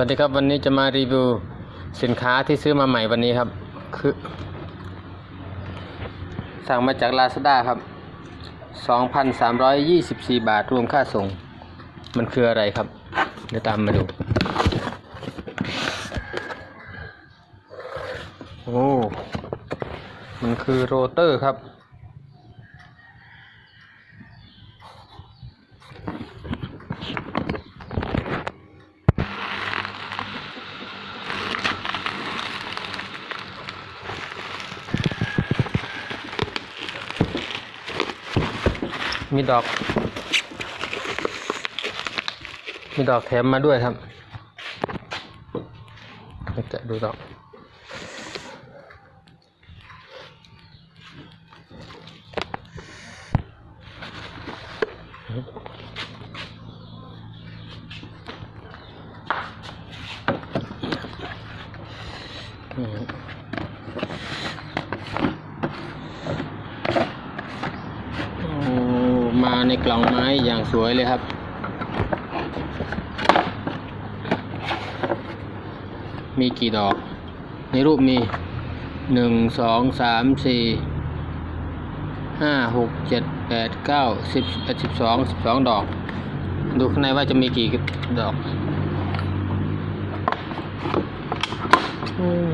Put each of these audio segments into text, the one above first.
วัสดีครับวันนี้จะมารีวิวสินค้าที่ซื้อมาใหม่วันนี้ครับ คือ สั่งมาจาก Lazada ครับ 2,324 บาทรวมค่าส่ง มันคืออะไรครับ เดี๋ยวตามมาดู โอ้ มันคือโรเตอร์ครับ มีดอก มีดอกแถมมาด้วยครับจะดูดอกอืมโอ้มา ในกล่องไม้อย่างสวยเลยครับ มีกี่ดอก ในรูปมีหนึ่งสองสามสี่ห้าหกเจ็ดแปดเก้าสิบเอ็ดสิบสองสิบสองดอก ดูข้างในว่าจะมีกี่ดอกม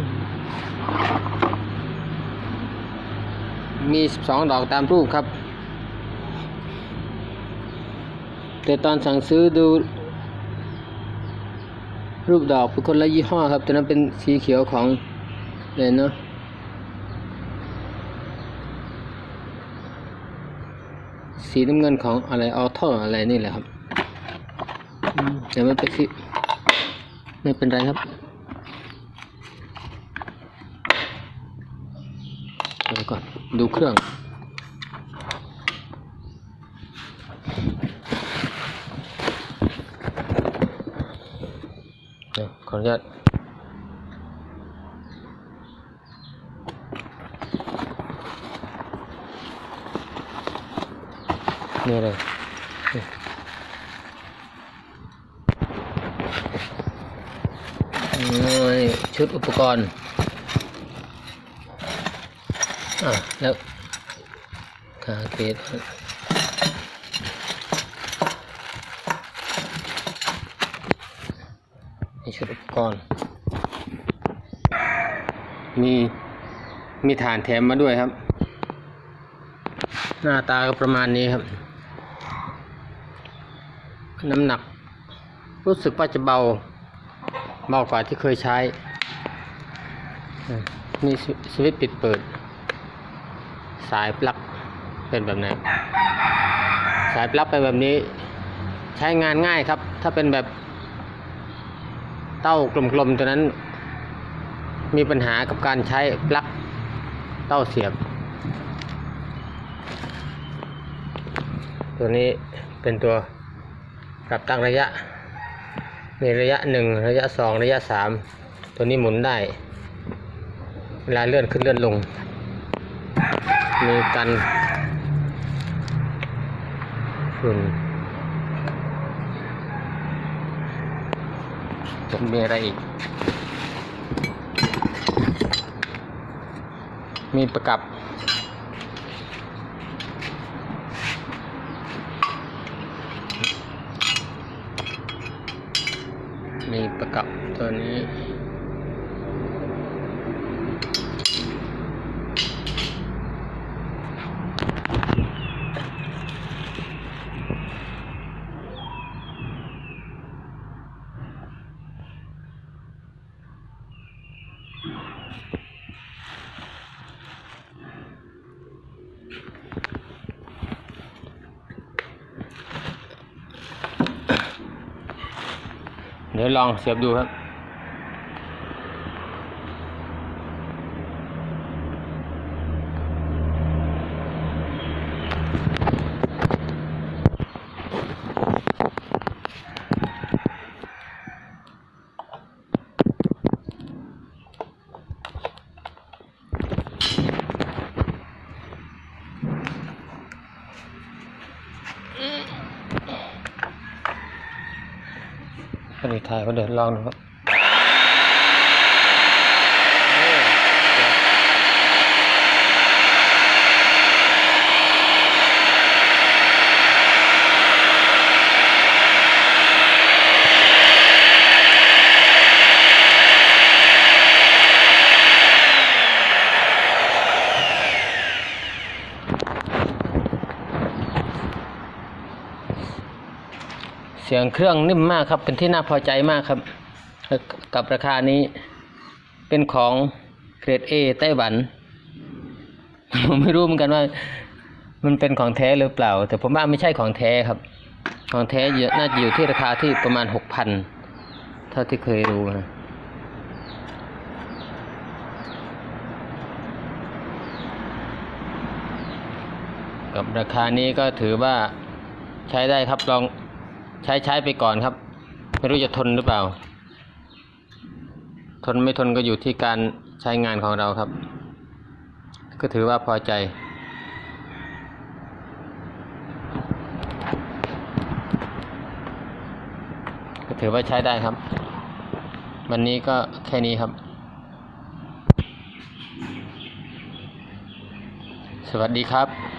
มีสิบสองดอกตามรูปครับ แต่ตอนสั่งซื้อดูรูปดอกเป็นคนละยี่ห้อครับตัวนั้นเป็นสีเขียวของเลยเนาะสีน้ำเงินของอะไรออโต้อะไรนี่แหละครับอืมแต่ไม่เป็นสีไม่เป็นไรครับเดี๋ยวก่อนดูเครื่อง เดี๋ยวข ออนุญาตนี่เลยนี่ยชุดอุปกรณ์ อะ แล้วขาเกต ชุดอุปกรณ์ มีมีฐานแถมมาด้วยครับ หน้าตาก็ประมาณนี้ครับ น้ำหนัก รู้สึกว่าจะเบา เบากว่าที่เคยใช้อะนี่สวิตช์ปิดเปิด สายปลั๊กเป็นแบบไหนสายปลั๊กเป็นแบบนี้ใช้งานง่ายครับ ถ้าเป็นแบบ เต้ากลมๆตัวนั้น มีปัญหากับการใช้ปลั๊กเต้าเสียบ ตัวนี้เป็นตัวปรับตั้งระยะมีระยะหนึ่งระยะสองระยะสามตัวนี้หมุนได้เวลาเลื่อนขึ้นเลื่อนลง มีกันฝุ่น จะมีอะไรอีก มีประกับ มีประกับตัวนี้ เดี๋ยวลองเสียบดูครับ ก็เลยถ่ายก็เดินลองดูครับ สียงเครื่องนิ่มมากครับ เป็นที่น่าพอใจมากครับ กับราคานี้เป็นของเกรด A ไต้หวันผมไม่รู้เหมือนกันว่า มันเป็นของแท้หรือเปล่า แต่ผมว่าไม่ใช่ของแท้ครับ ของแท้เยอะน่าจะอยู่ที่ราคาที่ประมาณหกพันเท่าที่เคยรู้นะกับราคานี้ก็ถือว่าใช้ได้ครับลอง ใช้ใช้ไปก่อนครับ ไม่รู้จะทนหรือเปล่า ทนไม่ทนก็อยู่ที่การใช้งานของเราครับ ก็ถือว่าพอใจก็ถือว่าใช้ได้ครับ วันนี้ก็แค่นี้ครับ สวัสดีครับ